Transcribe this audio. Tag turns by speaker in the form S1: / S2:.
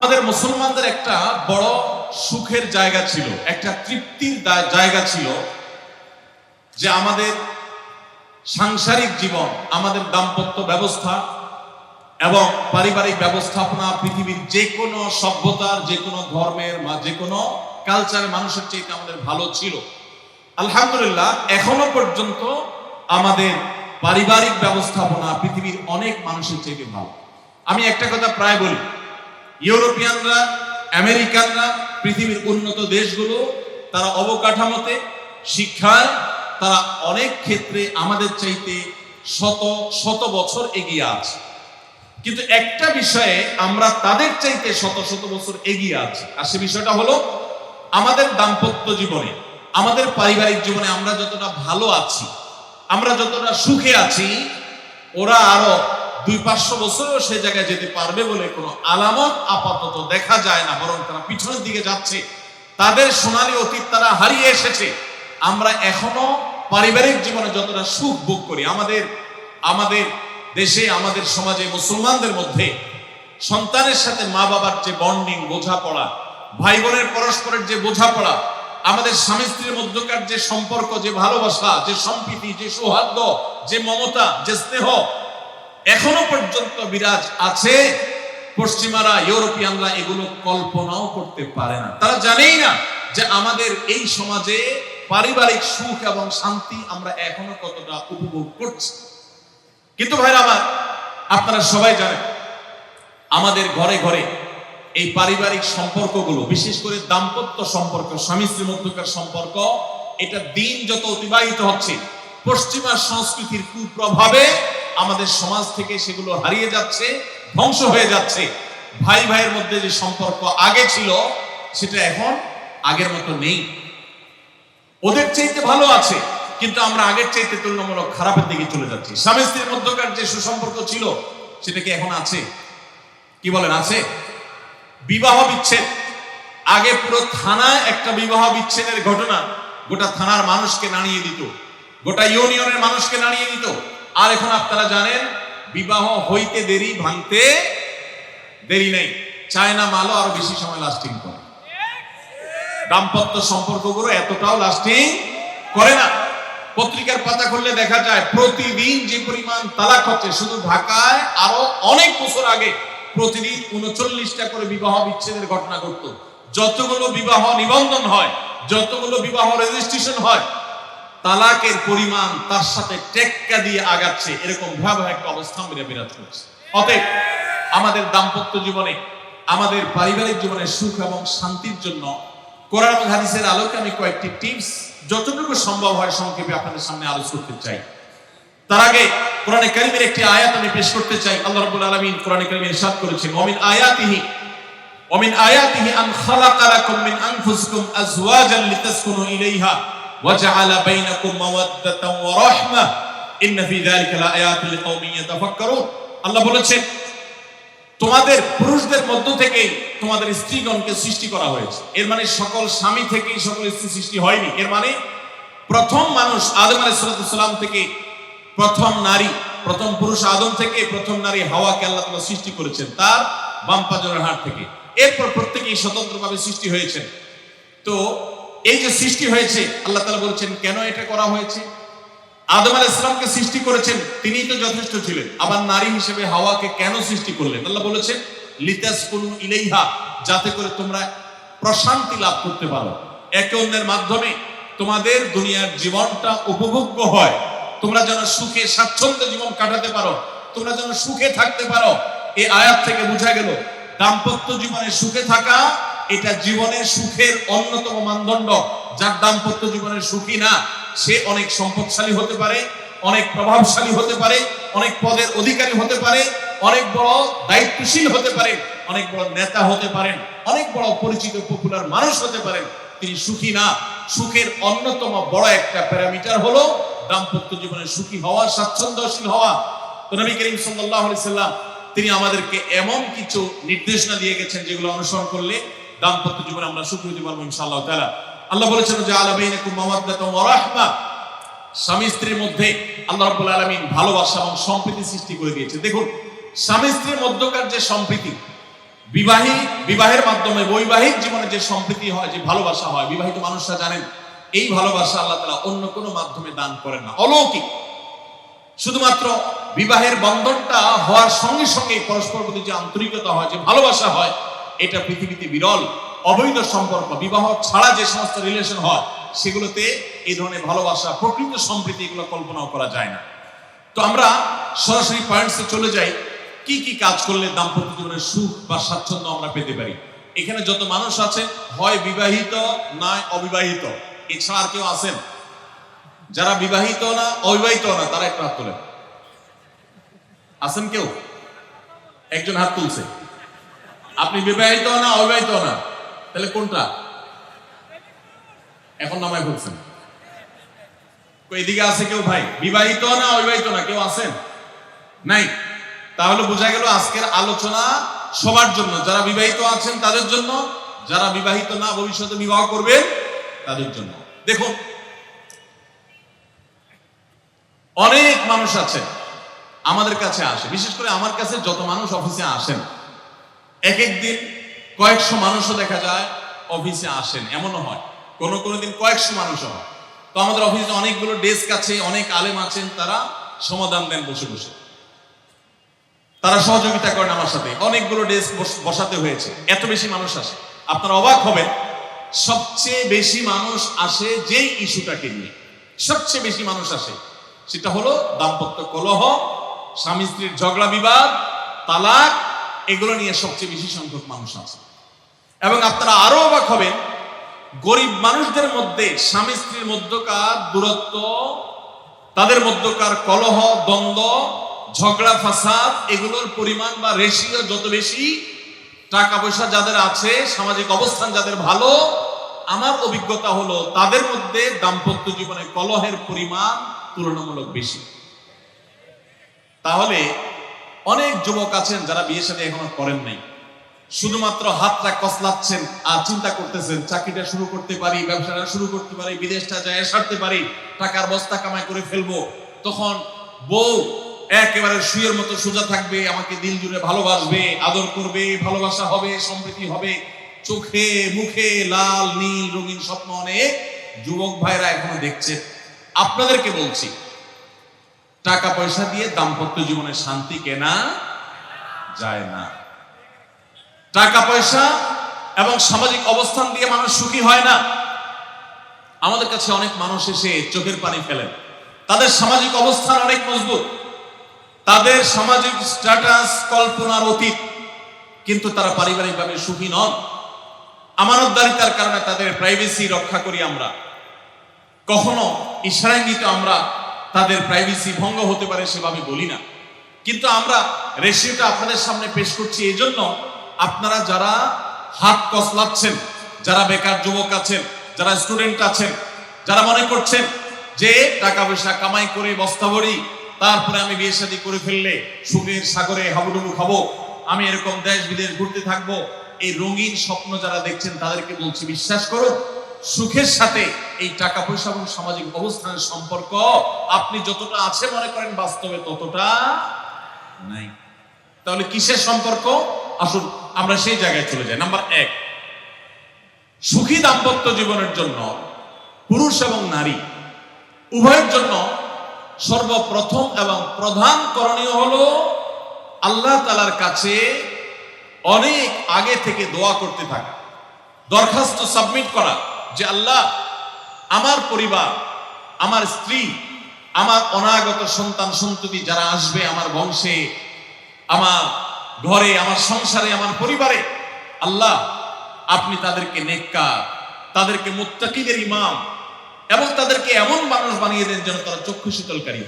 S1: আমাদের মুসলমানদের একটা বড় সুখের জায়গা ছিল, একটা তৃপ্তির জায়গা ছিল যে আমাদের সাংসারিক জীবন, আমাদের দাম্পত্য ব্যবস্থা এবং পারিবারিক ব্যবস্থাপনা, পৃথিবীর যে কোনো সভ্যতার যে কোনো ধর্মের বা যে কোনো কালচারের মানুষের চাইতে আমাদের ভালো ছিল। আলহামদুলিল্লাহ, এখনও পর্যন্ত আমাদের পারিবারিক ব্যবস্থাপনা পৃথিবীর অনেক মানুষের চাইতে ভালো। আমি একটা কথা প্রায় বলি ইউরোপিয়ানরা, আমেরিকানরা, পৃথিবীর উন্নত দেশগুলো, তারা অবকাঠামোতে, শিক্ষায়, তারা অনেক ক্ষেত্রে আমাদের চাইতে শত শত বছর এগিয়ে আছে। কিন্তু একটা বিষয়ে আমরা তাদের চাইতে শত শত বছর এগিয়ে আছি। আর সে বিষয়টা হলো, আমাদের দাম্পত্য জীবনে, আমাদের পারিবারিক জীবনে আমরা যতটা ভালো আছি, আমরা যতটা সুখে আছি, ওরা আরও দুই পাঁচশো বছরও সে জায়গায় যেতে পারবে বলে কোনো আলামত আপাতত দেখা যায় না, বরং তারা পিছনের দিকে যাচ্ছে। তাদের সোনালী অতীত তারা হারিয়ে এসেছে। আমরা এখনও পারিবারিক জীবনে যতটা সুখ ভোগ করি, আমাদের আমাদের দেশে, আমাদের সমাজে মুসলমানদের মধ্যে সন্তানের সাথে মা বাবার যে বন্ডিং, বোঝাপড়া ভাই বোনের পরস্পরের যে বোঝাপড়া, আমাদের স্বামী স্ত্রীর মধ্যকার যে সম্পর্ক, যে ভালোবাসা, যে সম্প্রীতি, যে সৌহার্দ্য, যে মমতা, যে স্নেহ এখনও পর্যন্ত বিরাজ আছে। পশ্চিমারা, ইউরোপিয়ানরা এগুলো কল্পনাও করতে পারে না। তারা জানেই না যে আমাদের এই সমাজে পারিবারিক সুখ এবং শান্তি আমরা এখনও কতটা উপভোগ করছি। কিন্তু ভাইরা আমার, আপনারা সবাই জানেন, আমাদের ঘরে ঘরে এই পারিবারিক সম্পর্কগুলো, বিশেষ করে দাম্পত্য সম্পর্ক, স্বামী স্ত্রীর মধ্যকার সম্পর্ক, এটা দিন যত অতিবাহিত হচ্ছে পশ্চিমা সংস্কৃতির কুপ্রভাবে আমাদের সমাজ থেকে সেগুলো হারিয়ে যাচ্ছে, ধ্বংস হয়ে যাচ্ছে। ভাই ভাইয়ের মধ্যে যে সম্পর্ক আগে ছিল, সেটা এখন আগের মতো নেই। ওদের চাইতে ভালো আছে, কিন্তু আমরা আগের চাইতে তুলনামূলক খারাপের দিকে চলে যাচ্ছি। স্বামী স্ত্রীর মধ্যকার যে সুসম্পর্ক ছিল, সেটা কি এখন আছে? কি বলেন, আছে? বিবাহ বিচ্ছেদ। আগে পুরো থানা একটা বিবাহ বিচ্ছেদের ঘটনা, গোটা থানার মানুষকে নাড়িয়ে দিত, গোটা ইউনিয়নের মানুষকে নাড়িয়ে দিত। আর এখন আপনারা জানেন, বিবাহ হইতে দেরি, ভাঙতে দেরি নেই। চায়না মালও আরও বেশি সময় লাস্টিং করে। দাম্পত্য সম্পর্কগুলো এতটাও লাস্টিং করে না। পত্রিকার পাতা খুললে দেখা যায়, প্রতিদিন যে পরিমাণ তালাক হচ্ছে, শুধু ঢাকায় আরও অনেক বছর আগে প্রতিদিন উনচল্লিশটা করে বিবাহ বিচ্ছেদের ঘটনা ঘটত। যতগুলো বিবাহ নিবন্ধন হয়, যতগুলো বিবাহ রেজিস্ট্রেশন হয় তালাকের পরিমাণ তার সাথে টেক্কা দিয়ে আগাচ্ছে, এরকম ভয়াবহ একটা অবস্থা আমরা বিরাজ করছে। অতএব আমাদের দাম্পত্য জীবনে, আমাদের পারিবারিক জীবনে সুখ এবং শান্তির জন্য কোরআন এবং হাদিসের আলোকে আমি কয়েকটি টিপস যতটুকু সম্ভব হয় সংক্ষেপে আপনাদের সামনে আলোচনা করতে চাই। তার আগে কোরআনে কারিমের একটি আয়াত আমি পেশ করতে চাই। আল্লাহ রাব্বুল আলামিন কোরআনে কারিমে ইরশাদ করেছেন ওমিন আয়াতিহি ওমিন আয়াতিহি আন খালাকা লাকুম মিন আনফুসিকুম আজওয়াজান লিতাসকুনু ইলাইহা। বাইনাকুম মাওয়াদ্দাতান ওয়া রাহমা ইন্না ফি যালিকা লাআয়াতিন লিকাওমিন ইয়াতাফাক্কারুন আল্লাহ বলেছেন, তোমাদের পুরুষদের মধ্য থেকেই তোমাদের স্ত্রীগণকে সৃষ্টি করা হয়েছে। এর মানে সকল স্বামী থেকেই সকল স্ত্রী সৃষ্টি হয়নি। এর মানে প্রথম মানুষ আদম আলাইসালাম থেকে প্রথম নারী, প্রথম পুরুষ আদম থেকে প্রথম নারী হাওয়াকে আল্লাহ তাআলা সৃষ্টি করেছেন তার বাম পাজরের হাড় থেকে। এরপর প্রত্যেকেই স্বতন্ত্রভাবে সৃষ্টি হয়েছেন। তো এই যে সৃষ্টি হয়েছে, আল্লাহ তাআলা বলছেন, কেন এটা করা হয়েছে? আদম আলাহ ইসলামকে সৃষ্টি করেছেন, তিনিই তো যথেষ্ট ছিলেন। আবার নারী হিসেবে হাওয়াকে কেন সৃষ্টি করলেন? আল্লাহ বলেছেন লিতাস ইলাইহা যাতে করে তোমরা প্রশান্তি লাভ করতে পারো। একে অন্যের মাধ্যমে তোমাদের দুনিয়ার জীবনটা উপভোগ্য হয়। তোমরা যেন সুখে, স্বাচ্ছন্দ্য জীবন কাটাতে পারো। তোমরা যেন সুখে থাকতে পারো। এই আয়াত থেকে বোঝা গেল, দাম্পত্য জীবনে সুখে থাকা এটা জীবনের সুখের অন্যতম মানদণ্ড। যার দাম্পত্য জীবনের সুখী না, সে অনেক সম্পদশালী হতে পারে, অনেক প্রভাবশালী হতে পারে, অনেক পদের অধিকারী হতে পারে, অনেক বড় দায়িত্বশীল হতে পারে, অনেক বড় নেতা হতে পারেন, অনেক বড় পরিচিত পপুলার মানুষ হতে পারেন। তিনি সুখী না। সুখের অন্যতম বড় একটা প্যারামিটার হলো দাম্পত্য জীবনে সুখী হওয়া, স্বাচ্ছন্দ্যশীল হওয়া। তো নবী করিম আলাইহি সাল্লাম, তিনি আমাদেরকে এমন কিছু নির্দেশনা দিয়ে গেছেন যেগুলো অনুসরণ করলে দাম্পত্য জীবনে আমরা সুখী হতে পারব ইনশাআল্লাহ তাআলা। আল্লাহ বলেছেন যে আলা বাইনাকুম মাওয়াদ্দাতুন ওয়া রাহমা। স্বামী স্ত্রীর মধ্যে আল্লাহ রাব্বুল আলামিন ভালোবাসা এবং সম্প্রীতি সৃষ্টি করে দিয়েছে। দেখুন, স্বামী স্ত্রীর মধ্যকার যে সম্প্রীতি, বিবাহী, বিবাহের মাধ্যমে বৈবাহিক জীবনে যে সম্প্রীতি হয়, যে ভালোবাসা হয়, বিবাহিত মানুষরা জানেন, এই ভালোবাসা আল্লাহ তালা অন্য কোনো মাধ্যমে দান করেন না। অলৌকিক। শুধুমাত্র বিবাহের বন্ধনটা হওয়ার সঙ্গে সঙ্গে পরস্পর প্রতি যে আন্তরিকতা হয়, যে ভালোবাসা হয় এটা পৃথিবীতে বিরল, অবৈধ সম্পর্ক, বিবাহ ছাড়া যে সমস্ত রিলেশন হয়, সেগুলোতে এই ধরনের ভালোবাসা, প্রকৃত সম্প্রীতি এগুলো কল্পনাও করা যায় না। তো আমরা সরাসরি পয়েন্টসে চলে যাই, কি কি কাজ করলে দাম্পত্য জীবনের সুখ বা স্বাচ্ছন্দ্য আমরা পেতে পারি? এখানে যত মানুষ আছে, হয় বিবাহিত নয় অবিবাহিত, এছাড়া আর কেউ আছেন? যারা বিবাহিত না, অবিবাহিত না, তারা একটু হাত তোলেন। আছেন কেউ? একজন হাত তুলছে। আপনি বিবাহিত না অবিবাহিত না? তাহলে কোনটা? এখন নামায় বলছেন এদিকে আছে কেউ ভাই? বিবাহিত না অবিবাহিত না, কেউ আছেন? নাই। তাহলে বোঝা গেল আজকের আলোচনা সবার জন্য। যারা বিবাহিত আছেন তাদের জন্য, যারা বিবাহিত না ভবিষ্যতে বিবাহ করবেন তাদের জন্য। দেখুন, অনেক মানুষ আছে আমাদের কাছে আসে। বিশেষ করে আমার কাছে যত মানুষ অফিসে আসেন এক এক দিন কয়েকশো মানুষও দেখা যায় অফিসে আসেন, এমনও হয়। কোন কোন দিন কয়েকশো মানুষও হয়। তো আমাদের অফিসে অনেকগুলো ডেস্ক আছে, অনেক আলেম আছেন, তারা সমাধান দেন বসে বসে। তারা সহযোগিতা করেন আমার সাথে। অনেকগুলো ডেস্ক বসাতে হয়েছে। এত বেশি মানুষ আসে। আপনারা অবাক হবেন, সবচেয়ে বেশি মানুষ আসে যেই ইস্যুটাকে নিয়ে। সবচেয়ে বেশি মানুষ আসে, সেটা হলো দাম্পত্য কলহ স্বামী স্ত্রীর ঝগড়া বিবাদ, তালাক এগুলো নিয়ে সবচেয়ে বেশি সংখ্যক মানুষ আছে। এবং আপনারা আরও অবাক হবেন, গরিব মানুষদের মধ্যে স্বামী স্ত্রীর মধ্যকার দূরত্ব, তাদের মধ্যকার কলহ, দ্বন্দ্ব, ঝগড়া, ফাসাদ, এগুলোর পরিমাণ বা রেশিও যত বেশি টাকা পয়সা যাদের আছে, সামাজিক অবস্থান যাদের ভালো, আমার অভিজ্ঞতা হলো তাদের মধ্যে দাম্পত্য জীবনে কলহের পরিমাণ তুলনামূলক বেশি। তাহলে অনেক যুবক আছেন যারা বিয়ে সাথে এখনও করেন নাই। শুধুমাত্র হাতটা কসলাচ্ছেন আর চিন্তা করতেছেন, চাকরিটা শুরু করতে পারি, ব্যবসাটা শুরু করতে পারি, বিদেশটা যায় সারতে পারি, টাকার বস্তা কামাই করে ফেলব। তখন বউ একেবারে শুয়ের মতো সোজা থাকবে, আমাকে দিল জুড়ে ভালোবাসবে, আদর করবে, ভালোবাসা হবে সম্প্রীতি হবে। চোখে মুখে লাল, নীল, রঙিন স্বপ্ন অনেক যুবক ভাইরা এখনও দেখছে। আপনাদেরকে বলছি টাকা পয়সা দিয়ে দাম্পত্য জীবনে শান্তি কেনা যায় না। টাকা পয়সা এবং সামাজিক অবস্থান দিয়ে মানুষ সুখী হয় না। আমাদের কাছে অনেক মানুষ এসে চোখের পানি ফেলেন। তাদের সামাজিক অবস্থান অনেক মজবুত। তাদের সামাজিক স্ট্যাটাস, কল্পনার অতীত। কিন্তু তারা পারিবারিকভাবে সুখী নন। আমানতদারিতার কারণে তাদের প্রাইভেসি রক্ষা করি আমরা। কখনো ইশারাঙ্গিত আমরা তাদের প্রাইভেসি ভঙ্গ হতে পারে সেভাবে বলি না। কিন্তু আমরা রেশিওটা আপনাদের সামনে পেশ করছি এই জন্য আপনারা যারা হাত কসলাচ্ছেন যারা বেকার যুবক আছেন, যারা স্টুডেন্ট আছেন, যারা মনে করছেন যে টাকা পয়সা কামাই করে বস্তা ভরি, তারপরে আমি বিয়ে শাদী করে ফেললে সুখের সাগরে হাবুডুবু খাব, আমি এরকম দেশ বিদেশ ঘুরতে থাকব, এই রঙিন স্বপ্ন যারা দেখছেন তাদেরকে বলছি, বিশ্বাস করো সুখের সাথে এই টাকা পয়সা এবং সামাজিক অবস্থানের সম্পর্ক আপনি যতটা আছে মনে করেন বাস্তবে ততটা নাই। তাহলে কিসের সম্পর্ক? আসুন, আমরা সেই জায়গায় চলে যাই। নাম্বার এক, সুখী দাম্পত্য জীবনের জন্য পুরুষ এবং নারী উভয়ের জন্য সর্বপ্রথম এবং প্রধান করণীয় হলো আল্লাহ তালার কাছে অনেক আগে থেকে দোয়া করতে থাকা, দরখাস্ত সাবমিট করা যে আল্লাহ আমার পরিবার, আমার স্ত্রী, আমার অনাগত সন্তান, সন্ততি যারা আসবে আমার বংশে, আমার ঘরে, আমার সংসারে, আমার পরিবারে, আল্লাহ আপনি তাদেরকে নেককা তাদেরকে মুত্তাকিদের ইমাম এবং তাদেরকে এমন মানুষ বানিয়ে দেন যেন তারা চক্ষু শীতলকারী হয়।